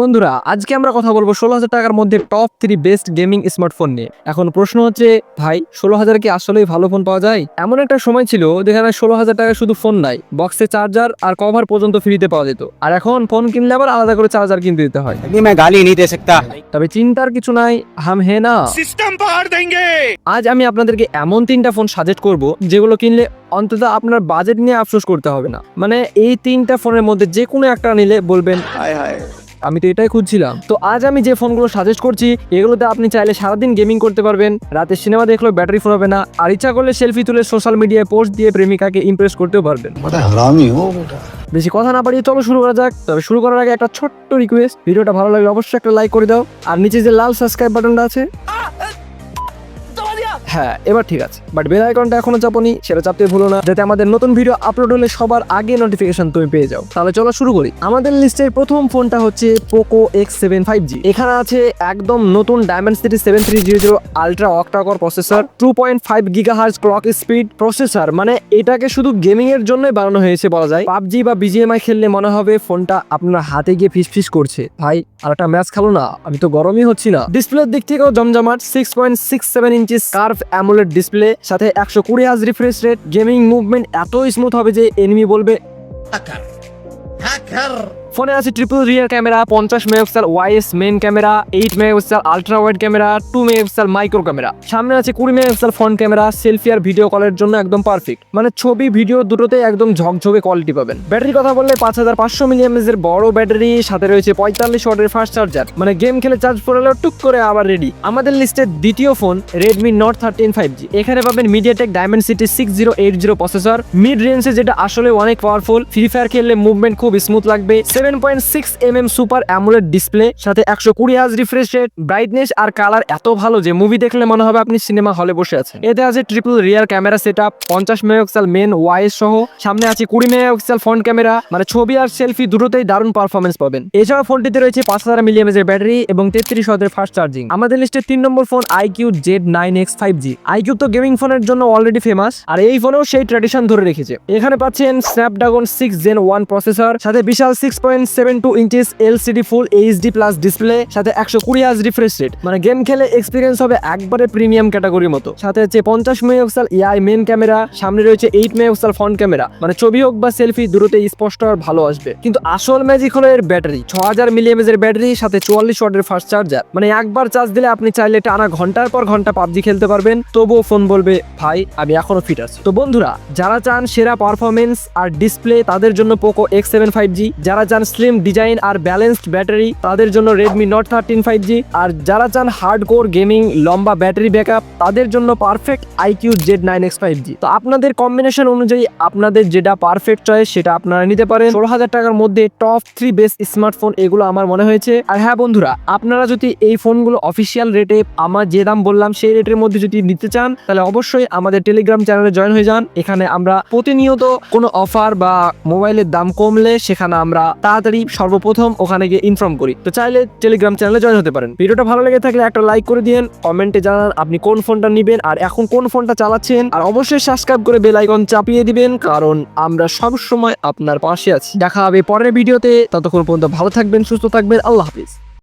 বন্ধুরা আজকে আমরা কথা বলব ষোলো হাজার টাকার মধ্যে top three best gaming smartphone নিয়ে। এখন প্রশ্ন হচ্ছে ভাই ষোলো হাজার কি আসলেই ভালো ফোন পাওয়া যায়? এমন একটা সময় ছিল যেখানে ষোলো হাজার টাকা শুধু ফোন নাই বক্সে চার্জার আর কভার পর্যন্ত ফ্রিতে পাওয়া যেত। আর এখন ফোন কিনলে আবার আলাদা করে চার্জার কিনতে দিতে হয়। গালি নিতে তবে চিন্তার কিছু নাই হাম হে না। সিস্টেম আজ আমি আপনাদেরকে এমন তিনটা ফোন সাজেস্ট করব যেগুলো কিনলে অন্তত আপনার বাজেট নিয়ে আফসোস করতে হবে না। মানে এই তিনটা ফোনের মধ্যে যে কোনো একটা নিলে বলবেন হায় হায়। আমি তো এটাই খুঁজছিলাম। তো আজ আমি যে ফোনগুলো সাজেস্ট করছি এগুলোতে আপনি চাইলে সারাদিন গেমিং করতে পারবেন। রাতে সিনেমা দেখলেও ব্যাটারি ফুরাবে না। আর ইচ্ছা করলে সেলফি তুলে সোশ্যাল মিডিয়ায় পোস্ট দিয়ে প্রেমিকাকে ইমপ্রেস করতেও পারবেন। মানে বেশি কথা না পারিয়ে চলো শুরু করা যাক। তবে শুরু করার আগে একটা ছোট্ট রিকোয়েস্ট ভিডিওটা ভালো লাগলে অবশ্যই একটা লাইক করে দাও। আর নিচে যে লাল সাবস্ক্রাইব বাটনটা আছে হ্যাঁ এবার ঠিক আছে। বাট বেল আইকনটা এখনও চাপনি, সেটা চাপতে ভুলো না। যাতে আমাদের নতুন ভিডিও আপলোড হলে সবার আগে নোটিফিকেশন তুমি পেয়ে যাও। তাহলে চলো শুরু করি। আমাদের লিস্টের প্রথম ফোনটা হচ্ছে Poco X seven five G এখানে আছে একদম নতুন Dimensity seven three zero zero ultra octa core processor two point five gigahertz clock speed processor মানে এটাকে শুধু গেমিং এর জন্যই বানানো হয়েছে বলা যায়। পাবজি বা বিজিএমআই খেললে মনে হবে ফোনটা আপনার হাতে গিয়ে ফিস ফিস করছে। ভাই, আর একটা ম্যাচ খেলো না। আমি তো গরমই হচ্ছি না। ডিসপ্লের দিক থেকেও জমজমাট six point six seven inches curve AMOLED display সাথে একশো কুড়ি হাজ রিফ্রেশ রেট গেমিং মুভমেন্ট এত স্মুথ হবে যে এনিমি বলবে ফোনে আছে ট্রিপল রিয়ার ক্যামেরা পঞ্চাশ megapixel OIS main camera eight megapixel ultra wide camera two megapixel micro camera সামনে আছে কুড়ি মেগাপিক্সেল ফ্রন্ট ক্যামেরা সেলফি আর ভিডিও কলের জন্য একদম পারফেক্ট মানে ছবি ভিডিও দুটোতেই একদম ঝকঝকে কোয়ালিটি পাবেন। ব্যাটারি কথা বললে পাঁচ হাজার পাঁচশো মিলিয়ামেজ এর বড় ব্যাটারি সাথে রয়েছে পঁয়তাল্লিশ ওয়াটের ফাস্ট চার্জার মানে গেম খেলে চার্জ পড়ালেও টুক করে আবার রেডি আমাদের লিস্টের দ্বিতীয় phone Redmi Note thirteen five G এখানে পাবেন MediaTek Dimensity six zero eight zero processor mid রেঞ্জে যেটা আসলে অনেক পাওয়ারফুল ফ্রি ফায়ার খেললে মুভমেন্ট খুব স্মুথ লাগবে। Seven point six M M super AMOLED display সাথে একশো কুড়ি হাজ রিফ্রেশ রেট ব্রাইটনেস আর কালার এত ভালো যে মুভি দেখলে মনে হবে আপনি সিনেমা হলে বসে আছেন। এতে আছে triple rear camera set up পঞ্চাশ মেগাপিক্সেল মেন ওয়াইস সহ, সামনে আছে কুড়ি মেগাপিক্সেল ফ্রন্ট ক্যামেরা মানে ছবি আর সেলফি দুটোতেই দারুণ পারফরমেন্স পাবেন। এছাড়া ফোনটিতে রয়েছে পাঁচ হাজার মিলিয়ামেজের ব্যাটারি এবং তেত্রিশ ওয়াটের ফাস্ট চার্জিং আমাদের লিস্টে তিন number phone iQOO Z nine X five G iQOO তো গেমিং ফোনের জন্য অলরেডি ফেমাস আর এই ফোনেও সেই ট্র্যাডিশন ধরে রেখেছে। এখানে পাচ্ছেন Snapdragon six Gen one processor সাথে বিশাল six point seven two inches LCD full HD plus display সাথে একশো কুড়ি হাজ রিফ্রেশ রেট মানে গেম খেলে এক্সপিরিয়েন্স হবে একবারে প্রিমিয়াম ক্যাটাগরির মতো। সাথে হচ্ছে পঞ্চাশ মেগাপিক্সেল এআই মেন ক্যামেরা সামনে রয়েছে এইট মেগাপিক্সেল ফ্রন্ট ক্যামেরা মানে ছবি হোক বা সেলফি দূরতে স্পষ্ট আর ভালো আসবে। কিন্তু আসল ম্যাজিক হলো এর ব্যাটারি ছ হাজার মিলিয়ামেজের ব্যাটারি সাথে চুয়াল্লিশ ওয়াটের ফাস্ট চার্জার মানে একবার চার্জ দিলে আপনি চাইলে টানা ঘণ্টার পর ঘণ্টা পাবজি খেলতে পারবেন। তবুও ফোন বলবে, ভাই, আমি এখনও ফিট আছি। তো বন্ধুরা, যারা চান সেরা পারফরমেন্স আর ডিসপ্লে তাদের জন্য Poco X seven five G যারা চান স্লিম ডিজাইন আর ব্যালেন্সড ব্যাটারি তাদের জন্য Redmi Note thirteen five G আর যারা চান হার্ড কোর গেমিং লম্বা ব্যাটারি ব্যাকআপ তাদের জন্য perfect iQOO Z nine X five G তো আপনাদের কম্বিনেশন অনুযায়ী আপনাদের যেটা পারফেক্ট চয়েস সেটা আপনারা নিতে পারেন। ষোলো হাজার টাকার মধ্যে টপ থ্রি বেস্ট স্মার্টফোন এগুলো আমার মনে হয়েছে। আর হ্যাঁ বন্ধুরা, আপনারা যদি এই ফোনগুলো অফিসিয়াল রেটে আমার যে দাম বললাম, সেই রেটের মধ্যে যদি নিতে চান, তাহলে অবশ্যই আমাদের টেলিগ্রাম চ্যানেলে জয়েন হয়ে যান। এখানে আমরা প্রতিনিয়ত কোনো অফার বা মোবাইলের দাম কমলে সেখানে আমরা তাড়াতাড়ি সর্বপ্রথম ওখানে গিয়ে ইনফর্ম করি। তো চাইলে টেলিগ্রাম চ্যানেলে জয়েন হতে পারেন। ভিডিওটা ভালো লেগে থাকলে একটা লাইক করে দিন কমেন্টে জানান আপনি কোন ফোনটা নেবেন আর এখন কোন ফোনটা চালাচ্ছেন। আর অবশ্যই সাবস্ক্রাইব করে বেল আইকন চাপিয়ে দিবেন, কারণ আমরা সব সময় আপনার পাশে আছি। দেখা হবে পরের ভিডিওতে, ততক্ষণ পর্যন্ত ভালো থাকবেন, সুস্থ থাকবেন, আল্লাহ হাফিজ।